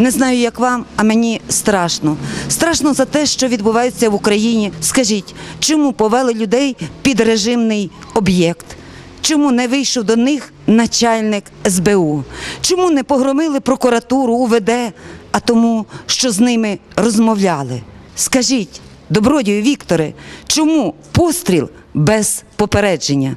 Не знаю, як вам, а мені страшно. Страшно за те, що відбувається в Україні. Скажіть, чому повели людей під режимний об'єкт? Чому не вийшов до них начальник СБУ? Чому не погромили прокуратуру УВД, а тому, що з ними розмовляли? Скажіть, добродію Вікторе, чому постріл без попередження?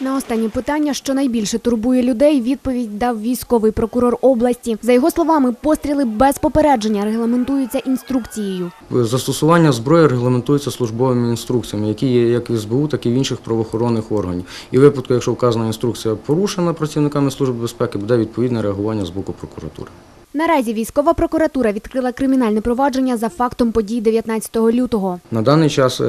На останнє питання, що найбільше турбує людей, відповідь дав військовий прокурор області. За його словами, постріли без попередження регламентуються інструкцією. Застосування зброї регламентується службовими інструкціями, які є як в СБУ, так і в інших правоохоронних органів. І в випадку, якщо вказана інструкція порушена працівниками Служби безпеки, буде відповідне реагування з боку прокуратури. Наразі військова прокуратура відкрила кримінальне провадження за фактом подій 19 лютого. На даний час е,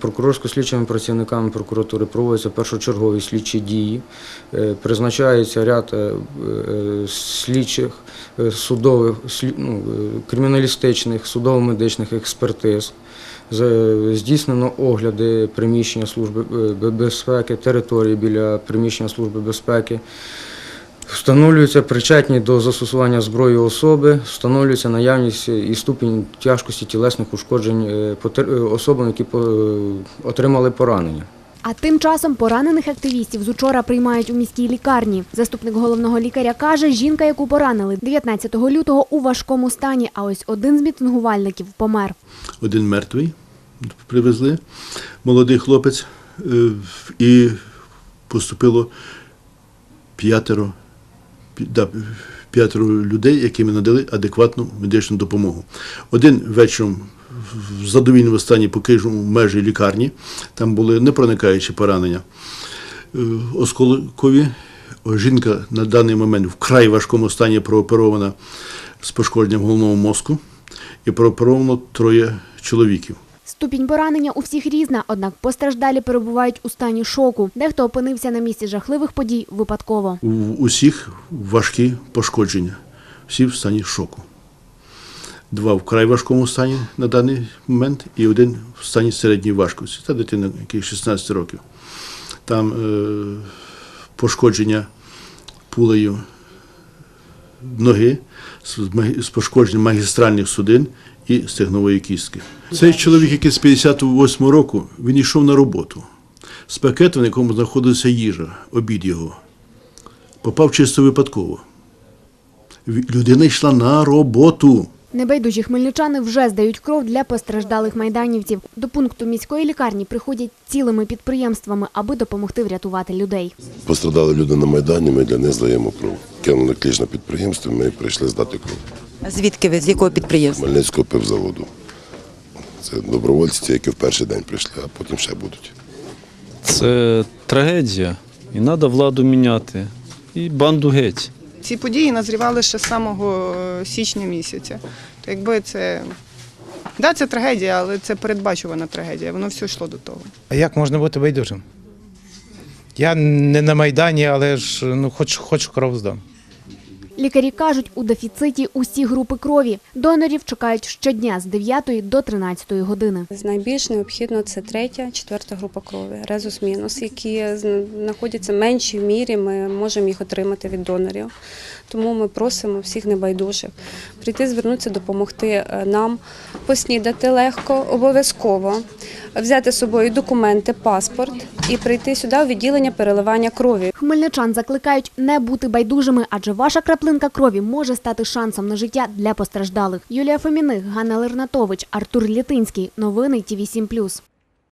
прокурорсько-слідчими працівниками прокуратури проводяться першочергові слідчі дії, е, призначається ряд е, слідчих, судових, ну, криміналістичних, судово-медичних експертиз. Здійснено огляди приміщення служби безпеки, території біля приміщення служби безпеки. Встановлюється причетні до застосування зброї особи, встановлюється наявність і ступінь тяжкості тілесних ушкоджень е, потер- е, особам, які по- е, отримали поранення. А тим часом поранених активістів з учора приймають у міській лікарні. Заступник головного лікаря каже, жінка, яку поранили 19 лютого у важкому стані, а ось один з мітингувальників помер. один мертвий привезли, молодий хлопець, і поступило п'ятеро, да, п'ятеро людей, яким надали адекватну медичну допомогу. Один вечором в задовільному стані покинув межі лікарні, там були непроникаючі поранення. Е, Осколкові жінка на даний момент в край важкому стані прооперована з пошкодженням головного мозку і прооперовано троє чоловіків. Ступінь поранення у всіх різна, однак постраждалі перебувають у стані шоку. Дехто опинився на місці жахливих подій випадково. У усіх важкі пошкодження, всі в стані шоку. Два в край важкому стані на даний момент і один в стані середньої важкості. Та дитина, якій 16 років. Там е, пошкодження пулею ноги з пошкодженням магістральних судин і стегнової кістки. Цей чоловік, який з 58 року, він йшов на роботу з пакетом, в якому знаходилася їжа, обід його попав чисто випадково. Людина йшла на роботу. Небайдужі хмельничани вже здають кров для постраждалих майданівців. До пункту міської лікарні приходять цілими підприємствами, аби допомогти врятувати людей. Пострадали люди на Майдані, ми для них здаємо кров. Кинули кліч на підприємство, ми прийшли здати кров Звідки ви з якого підприємства? Хмельницького пивзаводу. Це добровольці, ті, які в перший день прийшли, а потім ще будуть. Це трагедія, і треба владу міняти. І банду геть. Ці події назрівали ще з самого е, січня місяця. То якби це. Да, це трагедія, але це передбачувана трагедія. Воно все йшло до того. А як можна бути байдужим? Я не на Майдані, але ж ну, хоч, хоч кров здам. Лікарі кажуть, у дефіциті усі групи крові. Донорів чекають щодня з 9 до 13 години. Найбільш необхідно це третя, четверта група крові, резус мінус, які знаходяться в меншій мірі. Ми можемо їх отримати від донорів. Тому ми просимо всіх небайдужих прийти, звернутися, допомогти е, нам, поснідати легко, обов'язково, взяти з собою документи, паспорт і прийти сюди у відділення переливання крові. Хмельничан закликають не бути байдужими, адже ваша краплинка крові може стати шансом на життя для постраждалих. Юлія Фоміних, Ганна Лернатович, Артур Літинський. Новини ТІВІ 7+.